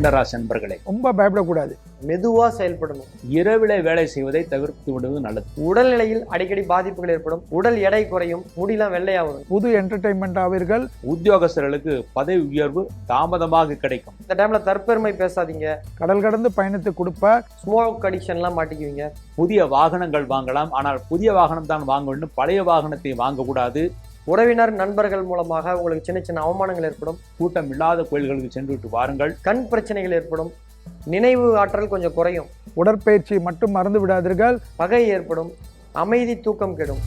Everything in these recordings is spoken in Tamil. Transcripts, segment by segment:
மீனராசி நண்பர்களே ரொம்ப பயப்படக்கூடாது. மெதுவா செயல்படணும். இரவிலே வேலை செய்வதை தவிர்த்து விடுவது நல்லது. உடல்நிலையில் அடிக்கடி பாதிப்புகள் ஏற்படும். உடல் எடை குறையும். முடியெல்லாம் வெள்ளையா வரும் புது என்டர்டைன்மெண்ட் ஆவீர்கள். உத்தியோகஸ்தர்களுக்கு பதவி உயர்வு தாமதமாக கிடைக்கும். இந்த டைம்ல தற்பெருமை பேசாதீங்க. கடல் கடந்து பயணத்தை கொடுப்பார் ஸ்மோக் அடிக்ஷன்லாம் மாட்டிக்குவீங்க. புதிய வாகனங்கள் வாங்கலாம். ஆனால் புதிய வாகனம் தான் வாங்க வேண்டும் பழைய வாகனத்தை வாங்கக்கூடாது. உறவினர் நண்பர்கள் மூலமாக உங்களுக்கு சின்ன சின்ன அவமானங்கள் ஏற்படும். கூட்டம் இல்லாத கோயில்களுக்கு சென்று விட்டு வாருங்கள். கண் பிரச்சனைகள் ஏற்படும். நினைவு ஆற்றல் கொஞ்சம் குறையும். உடற்பயிற்சி மட்டும் மறந்து விடாதீர்கள். பகை ஏற்படும். அமைதி தூக்கம் கெடும்.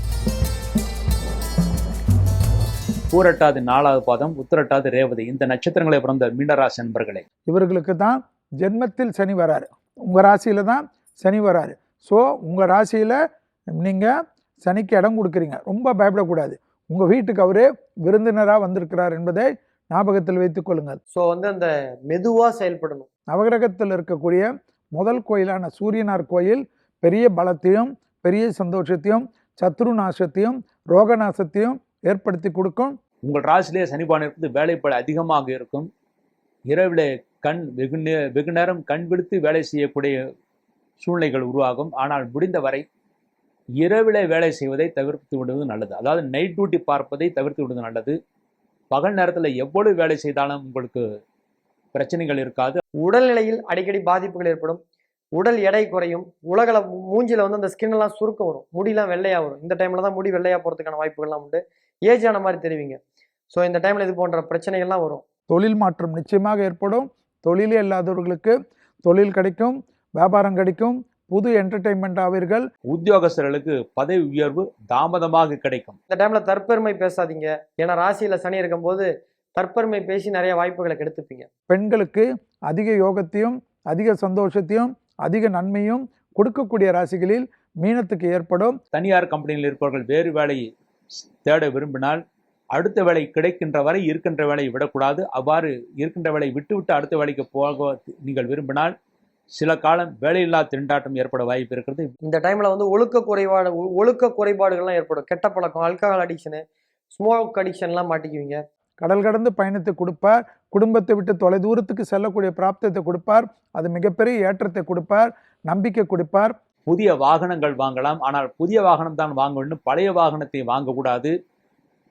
பூரட்டாது நாலாவது பாதம் உத்திரட்டாது ரேவதி. இந்த நட்சத்திரங்களை பிறந்த மீனராசி நண்பர்களே. இவர்களுக்கு தான் ஜென்மத்தில் சனி வராரு. உங்கள் ராசியில் தான் சனி வராரு. ஸோ உங்கள் ராசியில் நீங்கள் சனிக்கு இடம் கொடுக்குறீங்க. ரொம்ப பயப்படக்கூடாது. உங்கள் வீட்டுக்கு அவரே விருந்தினராக வந்திருக்கிறார் என்பதை ஞாபகத்தில் வைத்துக் கொள்ளுங்கள். ஸோ வந்து அந்த மெதுவா செயல்படணும். நவகிரகத்தில் இருக்கக்கூடிய முதல் கோயிலான சூரியனார் கோயில் பெரிய பலத்தையும் பெரிய சந்தோஷத்தையும் சத்ரு நாசத்தையும் ரோக நாசத்தையும் ஏற்படுத்தி கொடுக்கும். உங்கள் ராசியிலே சனிபான இருப்பது வேலைப்பட அதிகமாக இருக்கும். இரவிலே கண் வெகு நே வெகு நேரம் கண் விடுத்து வேலை செய்யக்கூடிய சூழ்நிலைகள் உருவாகும். ஆனால் முடிந்தவரை இரவிலே வேலை செய்வதை தவிர்த்து விடுவது நல்லது. அதாவது நைட் டியூட்டி பார்ப்பதை தவிர்த்து விடுவது நல்லது. பகல் நேரத்தில் எவ்வளவு வேலை செய்தாலும் உங்களுக்கு பிரச்சனைகள் இருக்காது. உடல்நிலையில் அடிக்கடி பாதிப்புகள் ஏற்படும். உடல் எடை குறையும். உலகள மூஞ்சில வந்து அந்த ஸ்கின் எல்லாம் சுருக்கம் வரும். முடியெல்லாம் வெள்ளையா வரும். இந்த டைம்ல தான் முடி வெள்ளையா போறதுக்கான வாய்ப்புகள்லாம் உண்டு. ஏஜ் ஆன மாதிரி தெரிவிங்க. ஸோ இந்த டைம்ல இது போன்ற பிரச்சனைகள்லாம் வரும். தொழில் மாற்றம் நிச்சயமாக ஏற்படும். தொழிலே இல்லாதவர்களுக்கு தொழில் கிடைக்கும். வியாபாரம் கிடைக்கும். புது என்டர்டைன்மெண்ட் ஆவீர்கள் உத்தியோகஸ்தர்களுக்கு பதவி உயர்வு தாமதமாக கிடைக்கும். இந்த டைம்ல தற்பெருமை பேசாதீங்க. ஏன்னா ராசியில சனி இருக்கும்போது தற்பெருமை பேசி நிறைய வாய்ப்புகளை கெடுத்துப்பீங்க. பெண்களுக்கு அதிக யோகத்தையும் அதிக சந்தோஷத்தையும் அதிக நன்மையும் கொடுக்கக்கூடிய ராசிகளில் மீனத்துக்கு ஏற்படும். தனியார் கம்பெனியில் இருப்பவர்கள் வேறு வேலையை தேட விரும்பினால் அடுத்த வேலை கிடைக்கின்ற வரை இருக்கின்ற வேலையை விடக்கூடாது. அவ்வாறு இருக்கின்ற வேலையை விட்டுவிட்டு அடுத்த வேலைக்கு போக நீங்கள் விரும்பினால் சில காலம் வேலையில்லா திண்டாட்டம் ஏற்பட வாய்ப்பு இருக்கிறது. இந்த டைம்ல வந்து ஒழுக்க குறைபாடு ஒழுக்க குறைபாடுகள்லாம் ஏற்படும். கெட்ட பழக்கம் ஆல்கஹால் அடிக்ஷனு ஸ்மோக் அடிக்ஷன்லாம் மாட்டிக்குவீங்க. கடல் கடந்து பயணத்தை கொடுப்பார் குடும்பத்தை விட்டு தொலைதூரத்துக்கு செல்லக்கூடிய பிராப்தத்தை கொடுப்பார் அது மிகப்பெரிய ஏற்றத்தை கொடுப்பார் நம்பிக்கை கொடுப்பார். புதிய வாகனங்கள் வாங்கலாம். ஆனால் புதிய வாகனம் தான் வாங்க வேண்டும் பழைய வாகனத்தை வாங்கக்கூடாது.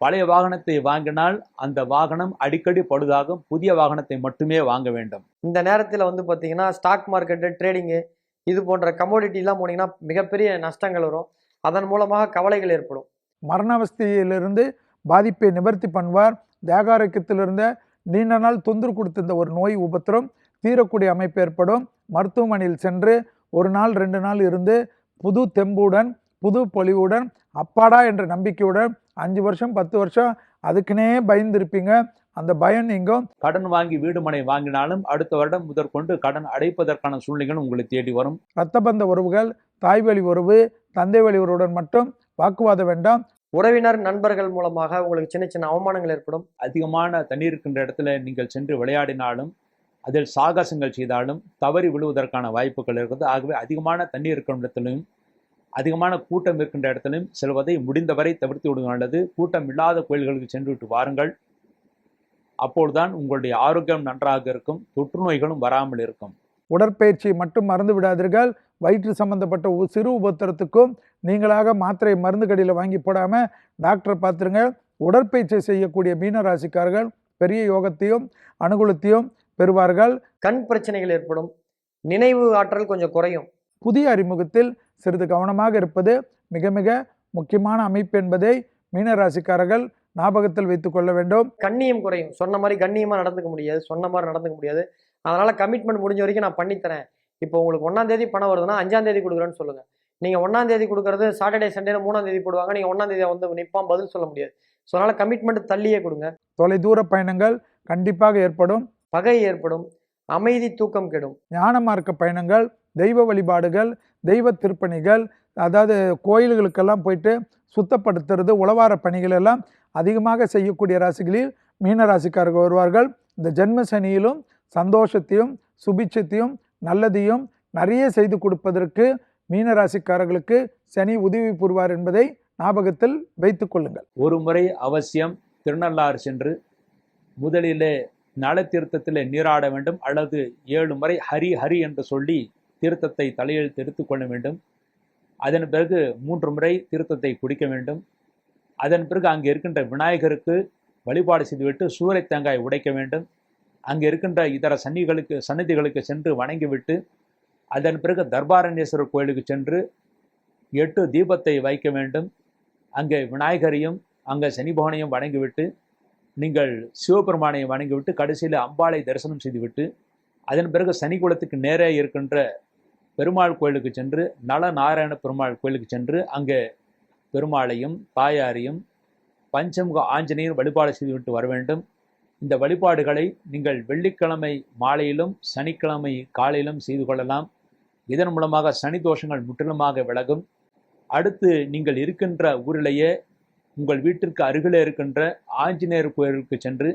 பழைய வாகனத்தை வாங்கினால் அந்த வாகனம் அடிக்கடி பழுதாகும். புதிய வாகனத்தை மட்டுமே வாங்க வேண்டும். இந்த நேரத்தில் வந்து பார்த்தீங்கன்னா ஸ்டாக் மார்க்கெட்டு ட்ரேடிங்கு இது போன்ற கமோடிட்டிலாம் போனீங்கன்னா மிகப்பெரிய நஷ்டங்கள் வரும். அதன் மூலமாக கவலைகள் ஏற்படும். மரணாவஸ்தையிலிருந்து பாதிப்பை நிவர்த்தி பண்ணுவார். தேகாரோக்கியத்திலிருந்த நீண்ட நாள் தொந்தரவு கொடுத்திருந்த ஒரு நோய் உபத்திரம் தீரக்கூடிய அமைப்பு ஏற்படும். மருத்துவமனையில் சென்று ஒரு நாள் ரெண்டு நாள் இருந்து புது தெம்புடன் புது பொலிவுடன் அப்பாடா என்ற நம்பிக்கையுடன் அஞ்சு வருஷம் பத்து வருஷம் அதுக்குன்னே பயந்துருப்பீங்க. அந்த பயம் நீங்கும் கடன் வாங்கி வீடு மனை வாங்கினாலும் அடுத்த வருடம் முதற்கொண்டு கடன் அடைப்பதற்கான சூழ்நிலைகள் உங்களை தேடி வரும். இரத்த பந்த உறவுகள் தாய் வழி உறவு தந்தை வழி உறவுடன் மட்டும் வாக்குவாதம் வேண்டாம். உறவினர் நண்பர்கள் மூலமாக உங்களுக்கு சின்ன சின்ன அவமானங்கள் ஏற்படும். அதிகமான தண்ணீர் இருக்கின்ற இடத்துல நீங்கள் சென்று விளையாடினாலும் அதில் சாகசங்கள் செய்தாலும் தவறி விழுவதற்கான வாய்ப்புகள் இருக்கிறது. ஆகவே அதிகமான தண்ணீர் இருக்கிற இடத்திலும் அதிகமான கூட்டம் இருக்கின்ற இடத்திலும் செல்வதை முடிந்தவரை தவிர்த்து விடுவது நல்லது. கூட்டம் இல்லாத கோயில்களுக்கு சென்று விட்டு வாருங்கள். அப்பொழுதுதான் உங்களுடைய ஆரோக்கியம் நன்றாக இருக்கும். தொற்று நோய்களும் வராமல் இருக்கும். உடற்பயிற்சி மட்டும் மறந்து விடாதீர்கள். வயிற்று சம்பந்தப்பட்ட சிறு உபத்திரத்துக்கும் நீங்களாக மாத்திரை மருந்து கடையில் வாங்கி போடாமல் டாக்டரை பார்த்துருங்க உடற்பயிற்சி செய்யக்கூடிய மீன ராசிக்காரர்கள் பெரிய யோகத்தையும் அனுகூலத்தையும் பெறுவார்கள். கண் பிரச்சனைகள் ஏற்படும். நினைவு ஆற்றல் கொஞ்சம் குறையும். புதிய அறிமுகத்தில் சிறிது கவனமாக இருப்பது மிக மிக முக்கியமான அமைப்பு என்பதை மீன ராசிக்காரர்கள் ஞாபகத்தில் வைத்துக் கொள்ள வேண்டும். கண்ணியம் குறையும். சொன்ன மாதிரி கண்ணியமா நடந்துக்க முடியாது. சொன்ன மாதிரி நடந்துக்க முடியாது. அதனால கமிட்மெண்ட் முடிஞ்ச வரைக்கும் நான் பண்ணித்தரேன். இப்போ உங்களுக்கு ஒன்றாம் தேதி பணம் வருதுன்னா அஞ்சாம் தேதி கொடுக்குறேன்னு சொல்லுங்க. நீங்க ஒன்றாம் தேதி கொடுக்கறது சாட்டர்டே சண்டே மூணாம் தேதி போடுவாங்க. நீங்க ஒன்றாம் தேதி வந்து நிப்பான் பதில் சொல்ல முடியாது. ஸோ அதனால கமிட்மெண்ட் தள்ளியே கொடுங்க. தொலைதூர பயணங்கள் கண்டிப்பாக ஏற்படும். பகை ஏற்படும். அமைதி தூக்கம் கெடும். ஞான மார்க்க பயணங்கள் தெய்வ வழிபாடுகள் தெய்வ திருப்பணிகள் அதாவது கோயில்களுக்கெல்லாம் போயிட்டு சுத்தப்படுத்துறது உளவார பணிகள் எல்லாம் அதிகமாக செய்யக்கூடிய ராசிகளில் மீன ராசிக்காரர்கள் வருவார்கள். இந்த ஜென்ம சனியிலும் சந்தோஷத்தையும் சுபிட்சத்தையும் நல்லதையும் நிறைய செய்து கொடுப்பதற்கு மீன ராசிக்காரர்களுக்கு சனி உதவி புரிவார் என்பதை ஞாபகத்தில் வைத்துக் கொள்ளுங்கள். ஒரு முறை அவசியம் திருநள்ளாறு சென்று முதலிலே நலத்தீர்த்தத்தில் நீராட வேண்டும் அல்லது ஏழு முறை ஹரி ஹரி என்று சொல்லி தீர்த்தத்தை தலையில் தெரித்து கொள்ள வேண்டும். அதன் பிறகு மூன்று முறை தீர்த்தத்தை குடிக்க வேண்டும். அதன் பிறகு அங்கே இருக்கின்ற விநாயகருக்கு வழிபாடு செய்துவிட்டு சூறை தேங்காய் உடைக்க வேண்டும். அங்கே இருக்கின்ற இதர சன்னிகளுக்கு சன்னதிகளுக்கு சென்று வணங்கிவிட்டு அதன் பிறகு தர்பாரண்யேஸ்வரர் கோயிலுக்கு சென்று எட்டு தீபத்தை வைக்க வேண்டும். அங்கே விநாயகரையும் அங்கே சனிபவனையும் வணங்கிவிட்டு நீங்கள் சிவபெருமானையும் வணங்கிவிட்டு கடைசியில் அம்பாளை தரிசனம் செய்துவிட்டு அதன் பிறகு சனி குலத்துக்கு நேரே இருக்கின்ற பெருமாள் கோயிலுக்கு சென்று நல நாராயண பெருமாள் கோயிலுக்கு சென்று அங்கே பெருமாளையும் தாயாரையும் பஞ்சமுக ஆஞ்சநேயர் வழிபாடு செய்துவிட்டு வர வேண்டும். இந்த வழிபாடுகளை நீங்கள் வெள்ளிக்கிழமை மாலையிலும் சனிக்கிழமை காலையிலும் செய்து கொள்ளலாம். இதன் மூலமாக சனி தோஷங்கள் முற்றிலுமாக விலகும். அடுத்து நீங்கள் இருக்கின்ற ஊரிலேயே உங்கள் வீட்டிற்கு அருகிலே இருக்கின்ற ஆஞ்சநேயர் கோயிலுக்கு சென்று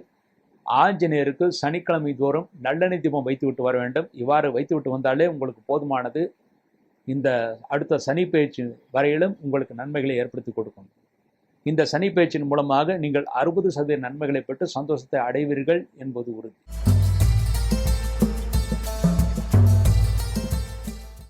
ஆஞ்சநேயருக்கு சனிக்கிழமை தோறும் நல்லெண்ணெய் தீபம் வைத்துவிட்டு வர வேண்டும். இவ்வாறு வைத்துவிட்டு வந்தாலே உங்களுக்கு போதுமானது. இந்த அடுத்த சனி பயிற்சி வரையிலும் உங்களுக்கு நன்மைகளை ஏற்படுத்தி கொடுக்கும். இந்த சனி பயிற்சியின் மூலமாக நீங்கள் அறுபது சதவீத நன்மைகளை பெற்று சந்தோஷத்தை அடைவீர்கள் என்பது உறுதி.